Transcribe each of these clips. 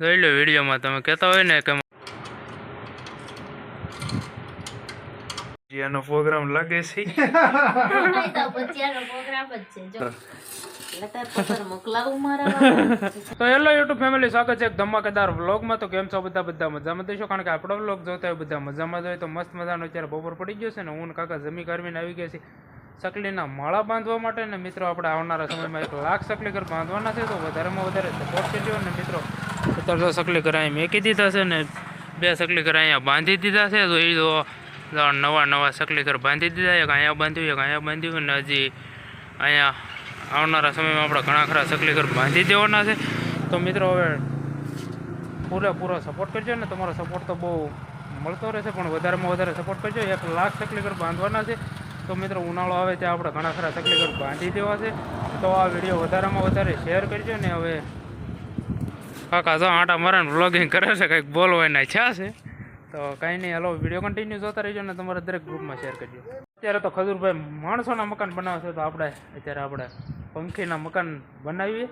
જોઈ લો વિડીયોમાં તમે કહેતા હોય ને કે એનો પ્રોગ્રામ લાગે છે. તો ભજીયાનો પ્રોગ્રામ જ છે. જો લતાર પથ્થર મોકલાવું મારા બાપા. તો હેલો યુટ્યુબ ફેમિલી સ્વાગત છે એક ધમાકેદાર વ્લોગમાં તો કેમ છો બધા? બધા મજામાં દેશો કારણ કે આપણો વ્લોગ જોતા હોય બધા મજામાં જ હોય. તો મસ્ત મજાનો અત્યારે બપોર પડી ગયો છે ને હું કાકા જમી કરવીને આવી ગયા છે સકલીના માળા બાંધવા માટે ને મિત્રો આપણે આવનારા સમયમાં એક લાખ સકલી ઘર બાંધવાના છે. તો વધારેમાં વધારે સપોર્ટ કરજો ને મિત્રો. તો સકલી ઘર અહીં મેકી દીધા છે ને, બે સકલી ઘર અહીંયા બાંધી દીધા છે, તો એ જો નવા નવા સકલી ઘર બાંધી દીધા, એક અહીંયા બાંધ્યું, એક અહીંયા બાંધ્યું ને હજી અહીંયા આવનારા સમયમાં આપણે ઘણા ખરા સકલી ઘર બાંધી દેવાના છે. તો મિત્રો હવે પૂરેપૂરો સપોર્ટ કરજો ને, તમારો સપોર્ટ તો બહુ મળતો રહેશે, પણ વધારેમાં વધારે સપોર્ટ કરજો. એક લાખ સકલી ઘર બાંધવાના છે. તો મિત્રો ઉનાળો આવે ત્યાં આપણે ઘણા ખરા સકલી ઘર બાંધી દેવા છે. તો આ વીડિયો વધારેમાં વધારે શેર કરજો ને, હવે કાકા જો આટા મારે વ્લોગિંગ કરે છે, કંઈક બોલવાના ઈચ્છા છે. તો કાંઈ નહીં, હાલો વીડિયો કન્ટિન્યુ જોતા રહેજો ને તમારા દરેક ગ્રુપમાં શેર કરજો. અત્યારે તો ખજૂરભાઈ માણસોના મકાન બનાવશે તો આપણે અત્યારે આપણે પંખીના મકાન બનાવીએ.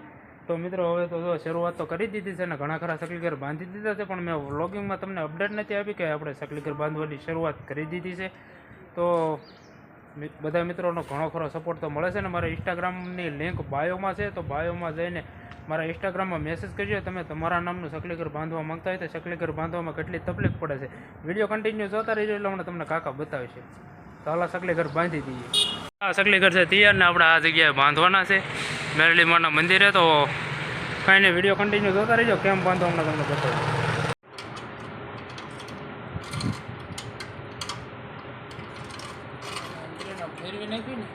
તો મિત્રો, હવે તો જો શરૂઆત તો કરી દીધી છે ને, ઘણા ખરા સકલીઘર બાંધી દીધા છે, પણ મેં વ્લોગિંગમાં તમને અપડેટ નથી આપી કે આપણે સકલીઘર બાંધવાની શરૂઆત કરી દીધી છે. તો બધા મિત્રોનો ઘણો ખરો સપોર્ટ તો મળે છે ને મારા ઇન્સ્ટાગ્રામની લિંક બાયોમાં છે તો બાયોમાં જઈને મારા ઇન્સ્ટાગ્રામમાં મેસેજ કરજો. તમે તમારા નામનું સકલીઘર બાંધવા માંગતા હોય તો સકલીઘર બાંધવામાં કેટલી તકલીફ પડે છે. વીડિયો કન્ટિન્યુ જોતા રહીજો એટલે હમણાં તમને કાકા બતાવશે. તો હાલા સકલીઘર બાંધી દઈએ. આ સકલીઘર છે તૈયાર ને આપણે આ જગ્યાએ બાંધવાના છે. મેરલી માના મંદિરે તો કાંઈ નહીં વીડિયો કન્ટિન્યુ જોતા રહીજો. કેમ બાંધો તમને બતાવું. ફેરવી નાખ્યું ને.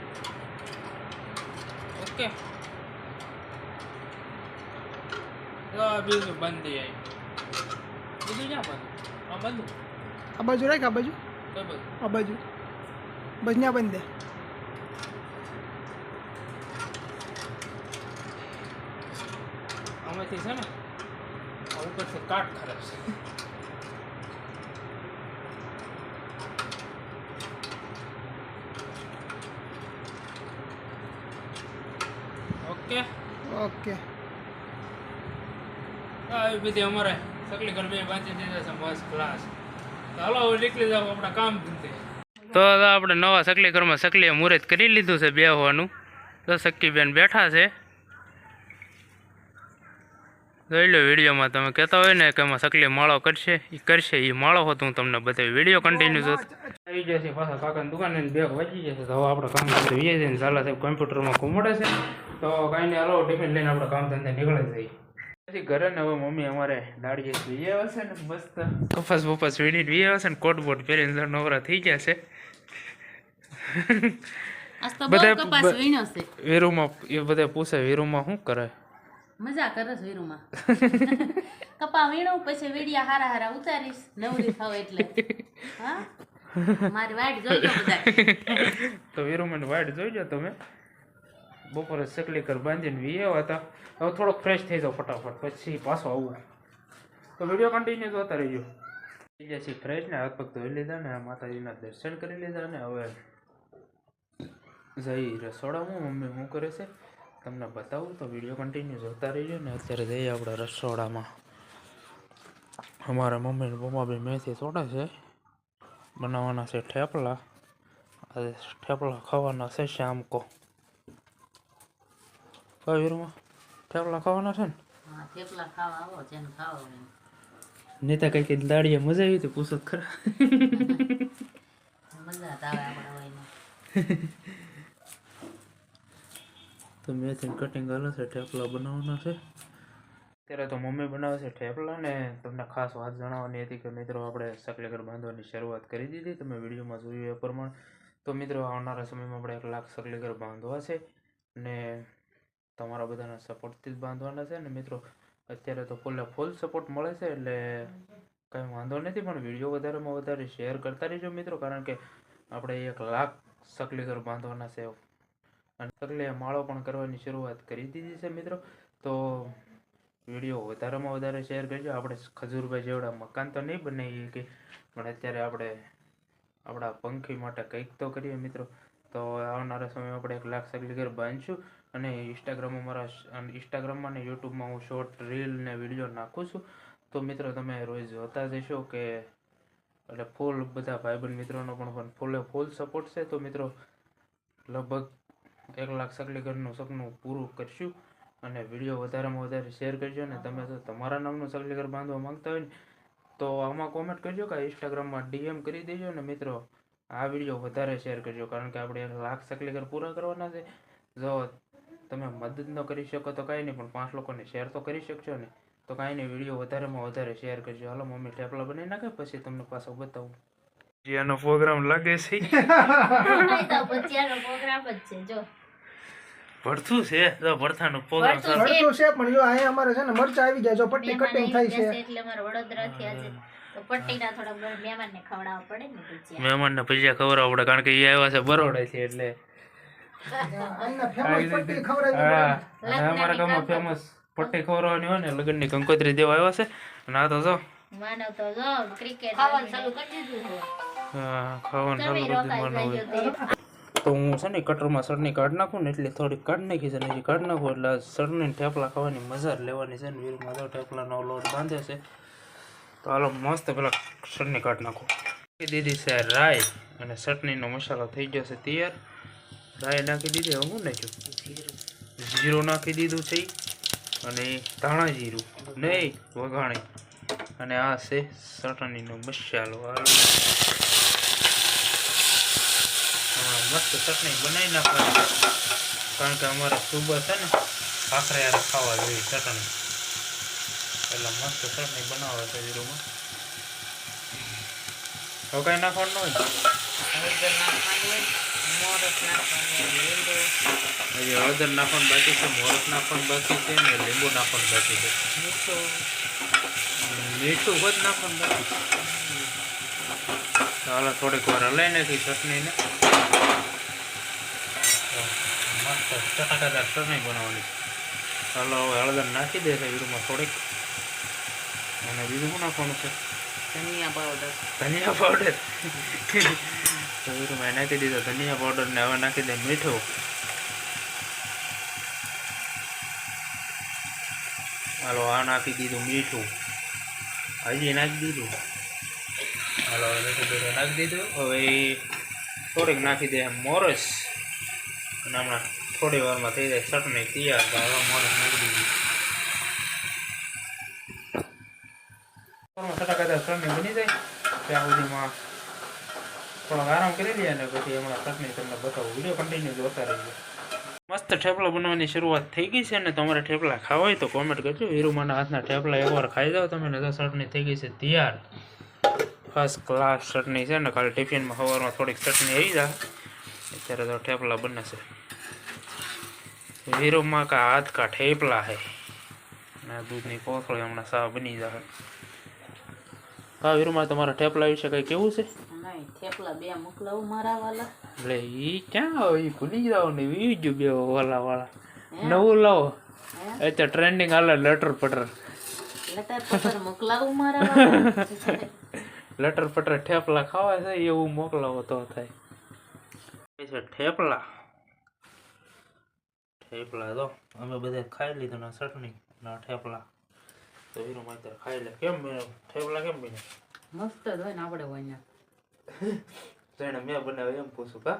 ઓકે. બીજું બંધ થઈ આવી બીજું ક્યાં બંધ? આ બંધ. આ બાજુ રાખ આ બાજુ. કઈ બાજુ? આ બાજુ. બસ ત્યાં બંધ દે. આમાંથી છે ને આ ઉપરથી કાટ ખરાબ છે. ઓકે? ઓકે. આવી બધી અમારે સકલી ઘર બે દીધા છે મસ્ત ક્લાસ તો હાલો હવે નીકળી જાવ આપણા કામ ધંધે. તો આપણે નવા સકલી ઘરમાં સકલીએ મુહૂર્ત કરી લીધું છે બેહવાનું. તો સક્કીબેન બેઠા છે. જોઈ લો વિડીયોમાં તમે કહેતા હોય ને કે એમાં સકલી માળો કરશે એ કરશે એ માળો હોત હું તમને બતાવી. વીડિયો કન્ટિન્યુ જોત. આવી જશે પાછા કાકાની દુકાને બેગ વાંચી જશે. તો હવે આપણે કામ ધંધે વીએ છે ને સાહેબ કોમ્પ્યુટરમાં ઘૂમડે છે. તો કાંઈ નહીં હાલો ટિફિન લઈને આપણે કામ ધંધે નીકળે જઈએ. પછી ઘરે ને હવે મમ્મી અમારે દાળીએ હશે ને મસ્ત. કપાસ બપાસ વીણી હશે ને કોટ બોટ પહેરીને નવરા થઈ ગયા છે. બધા કપાસ વીણ્યો છે. વીરુમાં એ બધા પૂછે વીરુમાં શું કરે? મજા કરે વીરુમાં. કપા વીણું પછી વીડિયા હારા હારા ઉતારીશ નવરી થાવ એટલે. હા? મારી વાટ જોઈજો બધા તો વીરુમાં જોઈજો તમે. બપોરે સકલી કર બાંધીને વી આવ્યા હતા. હવે થોડોક ફ્રેશ થઈ જાવ ફટાફટ, પછી પાછો આવું. તો વીડિયો કન્ટિન્યુ જોતા રહીજો. થઈ ગયા છીએ ફ્રેશ ને હાથ પગ ધોઈ લીધા ને માતાજીના દર્શન કરી લીધા ને હવે જઈ રસોડામાં મમ્મી શું કરે છે? તમને બતાવું તો વીડિયો કન્ટિન્યુ જોતા રહીજો ને અત્યારે જઈએ આપણે રસોડામાં. અમારા મમ્મી ને પપ્પા બી મેથી તોડે છે. બનાવવાના છે ઠેપલા. આજે ઠેપલા ખાવાના છે શામકો. કઈ વીરમાં ઠેપલા ખાવાના છે ને હા થેપલા ખાવા આવો જેને ખાવા. નેતા કઈ કઈ દાડીએ મજા આવી હતી પૂછો ખરા મજા આવે આપણા હોય તો મેથીન કટિંગ હાલે છે ઠેપલા બનાવવાના છે અત્યારે તો મમ્મી બનાવે છે ઠેપલા ને તમને ખાસ વાત જણાવવાની હતી કે મિત્રો આપણે સકલેકર બાંધવાની શરૂઆત કરી દીધી. તમે વિડીયોમાં જોયું એ પ્રમાણે. તો મિત્રો આવનારા સમયમાં આપણે એક લાખ સકલેકર બાંધવા છે ને તમારા બધાના સપોર્ટથી જ બાંધવાના છે ને મિત્રો? અત્યારે તો ફૂલે ફૂલ સપોર્ટ મળે છે એટલે કંઈ વાંધો નથી, પણ વીડિયો વધારેમાં વધારે શેર કરતા રહેજો મિત્રો, કારણ કે આપણે એક લાખ સકલીકર બાંધવાના છે. અને સકલીએ માળો પણ કરવાની શરૂઆત કરી દીધી છે મિત્રો. તો વીડિયો વધારેમાં વધારે શેર કરજો. આપણે ખજૂરભાઈ જેવડા મકાન તો નહીં બનાવીએ કે, પણ અત્યારે આપણે આપણા પંખી માટે કંઈક તો કરીએ મિત્રો. તો આવનારા સમયમાં આપણે એક લાખ સકલી ઘર બાંધીશું. અને ઇન્સ્ટાગ્રામમાં મારા ઇન્સ્ટાગ્રામમાં અને યુટ્યુબમાં હું શોર્ટ રીલ ને વીડિયો નાખું છું. તો મિત્રો, તમે રોજ જોતા જશો કે, એટલે ફૂલ બધા ભાઈબંધ મિત્રોનો પણ ફૂલે ફૂલ સપોર્ટ છે. તો મિત્રો, લગભગ એક લાખ સકલી ઘરનું સપનું પૂરું કરશું અને વીડિયો વધારેમાં વધારે શેર કરજો ને તમે તો તમારા નામનું સકલીગર બાંધવા માંગતા હોય ને, તો આમાં કોમેન્ટ કરજો કે ઇન્સ્ટાગ્રામમાં ડીએમ કરી દેજો ને મિત્રો, આ વીડિયો વધારે શેર કરજો. કારણ કે આપણે એક લાખ સકલીગર પૂરા કરવાના છે. જો તમે મદદ ન કરી શકો તો કાંઈ નહીં પણ પાંચ લોકોને શેર તો કરી શકશો ને. તો કાંઈ નહીં વીડિયો વધારેમાં વધારે શેર કરજો. હાલો મમ્મી ઠેપલા બનાવી નાખે પછી તમને પાછો બતાવું. એનો પ્રોગ્રામ લાગે છે. ભરથું છે જો. ભરતું તો ભરતાનું પ્રોગ્રામ ભરતું છે. ભરતું છે પણ જો અહીંયા અમારે છે ને મરચા આવી જાય જો પટ્ટી કટિંગ થઈ થાય છે એટલે મારે વડોદરાથી આજે મહેમાન પટ્ટીના મહેમાનને ખવડાવવા પડે ને ભજીયા. ખવડાવવા પડે કારણ કે એ આવ્યા છે બરોડા છે એટલે અમારા ગામમાં ફેમસ પટ્ટી ખવડાવવાની હોય ને લગ્નની કંકોત્રી દેવા આવ્યા છે. અને આ તો જો. માનવ તો જો ક્રિકેટ ખાવાનું ચાલુ કરી દીધું હા, ખાવાનું ચાલુ કરી દીધું માનવ તો હું છે ને કટરમાં ચટણી કાઢ નાખું ને એટલે થોડીક કાઢ નાખી છે ને હજી કાઢ નાખું એટલે સરની ઠેપલા ખાવાની મજા જ લેવાની છે ને વીરમાં તો ઠેપલાનો લોટ બાંધે છે. તો હાલો મસ્ત પેલા ચટણી કાઢ નાખું. નાખી દીધી છે રાઈ અને ચટણીનો મસાલો થઈ ગયો છે તૈયાર. રાઈ નાખી દીધી હવે હું નાખ્યું? જીરું નાખી દીધું છે અને ધાણા જીરું નહીં વઘાણી. અને આ છે ચટણીનો મસાલો. મસ્ત ચટણી બનાવી નાખવાની. કારણ કે અમારે સુબહ છે ને આખરે યાર ખાવા જોઈએ ચટણી. એટલે મસ્ત ચટણી બનાવે છે જીરુમાં. હવે કાંઈ નાખવાની હોય, મોરસ નાખવાની લીંબુ. હજી હળદર નાખવાનું બાકી છે મોરસ નાખવાનું બાકી છે ને લીંબુ નાખવાનું બાકી છે. મીઠું. મીઠું જ નાખવાનું બાકી છે. ચાલો થોડીક વાર હલાઈ નાખી ચટણીને. મસ્ત ચટાકાદાર ચટણી બનાવવાની. ચાલો હવે હળદર નાખી દે છે વીરુમાં થોડીક. અને બીજું શું નાખવાનું છે? ધનિયા પાવડર ધનિયા પાવડર વીરુમાં નાખી દીધો, ધનિયા પાવડર ને હવે નાખી દે મીઠું. હાલો, આ નાખી દીધું મીઠું. હજી નાખી દીધું? હાલો મીઠું નાખી દીધું. હવે થોડીક નાખી દે મોરસ. અને હમણાં થોડી વારમાં થઈ જાય, ચટણી તૈયાર મોરસ નાખી દીધી ચટાકાદાર ચટણી બની જાય ત્યાં સુધીમાં થોડોક આરામ કરી લઈએ ને પછી હમણાં ચટણી તમને બતાવું. વીડિયો કન્ટિન્યુ જોતા રહીએ મસ્ત ઠેપલા બનાવવાની શરૂઆત થઈ ગઈ છે ને તમારે ઠેપલા ખાવા હોય તો કોમેન્ટ કરજો. હીરુમાના હાથના ઠેપલા એકવાર ખાઈ જાઓ તમે ને તો ચટણી થઈ ગઈ છે તૈયાર. ફર્સ્ટ ક્લાસ ચટણી છે ને ખાલી ટિફિનમાં સવારમાં થોડીક ચટણી આવી જાય. અત્યારે તો ઠેપલા બને છે. વીરુમાં કા હાથ કા ઠેપલા હે. અને દૂધની કોથળી હમણાં સા બની જાય. હા વીરુમાં તમારા ઠેપલા વિશે કંઈ કેવું છે? થેપલા બે મોકલાવું મારા વાલા? એટલે ઈ ક્યાં આવે? ઈ ભૂલી જાવ ને ઈ જ બે વાલા વાળા. નવું લાવો. એ તો ટ્રેન્ડિંગ હાલે લટર પટર લટર પટર મોકલાવું મારા વાલા? લટર પટર થેપલા ખાવા છે એવું મોકલાવો તો થાય. છે થેપલા. ઠેપલા તો અમે બધા ખાઈ લીધું ના ચટણી ના થેપલા. તો હીરો માત્ર ખાઈ લે. કેમ? ઠેપલા કેમ બન્યા? મસ્ત જ હોય ને આપણે હોય ને તો એને મેં બનાવ્યો એમ પૂછું કા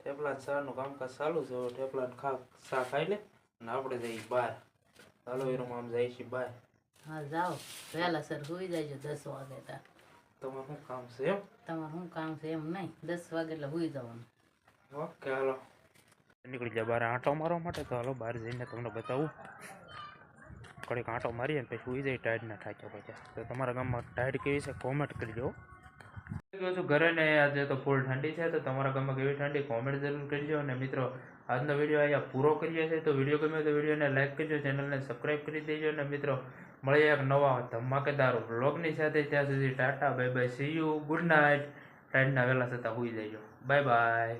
ઠેપલા શાનું કામકાજ ચાલુ છે ઠેપલા ખા શા ખાઈ લે અને આપણે જઈએ બહાર. ચાલો હીરોમાં આમ જાય છે બહાર. હા જાઓ. વહેલા સર સુઈ જાય દસ વાગે તા. તમારે શું કામ છે એમ? તમારું શું કામ છે એમ નહીં. દસ વાગે એટલે સુઈ જવાનું. ઓકે હાલો. નીકળી જાય બહાર. આંટો મારવા માટે તો હાલો બહાર જઈને તમને બતાવું. કડીક આંટો મારીએ ને પછી ઉઈ જાય ટાઈડના ઠાક્યા પછી. તો તમારા ગામમાં ટાઈડ કેવી છે? કોમેન્ટ કરજો. કહું છું ઘરે ને આજે તો ફૂલ ઠંડી છે, તો તમારા ગામમાં કેવી ઠંડી? કોમેન્ટ જરૂર કરજો અને મિત્રો, આજનો વીડિયો અહીંયા પૂરો કરીએ છીએ. તો વીડિયો ગમે તો વિડીયોને લાઈક કરજો ચેનલને સબસ્ક્રાઈબ કરી દેજો અને મિત્રો, મળીએ એક નવા ધમાકેદાર વ્લોગની સાથે. ત્યાં સુધી tata bye bye see you good night ટાઈડના વહેલા થતાં હોઈ જજો. Bye bye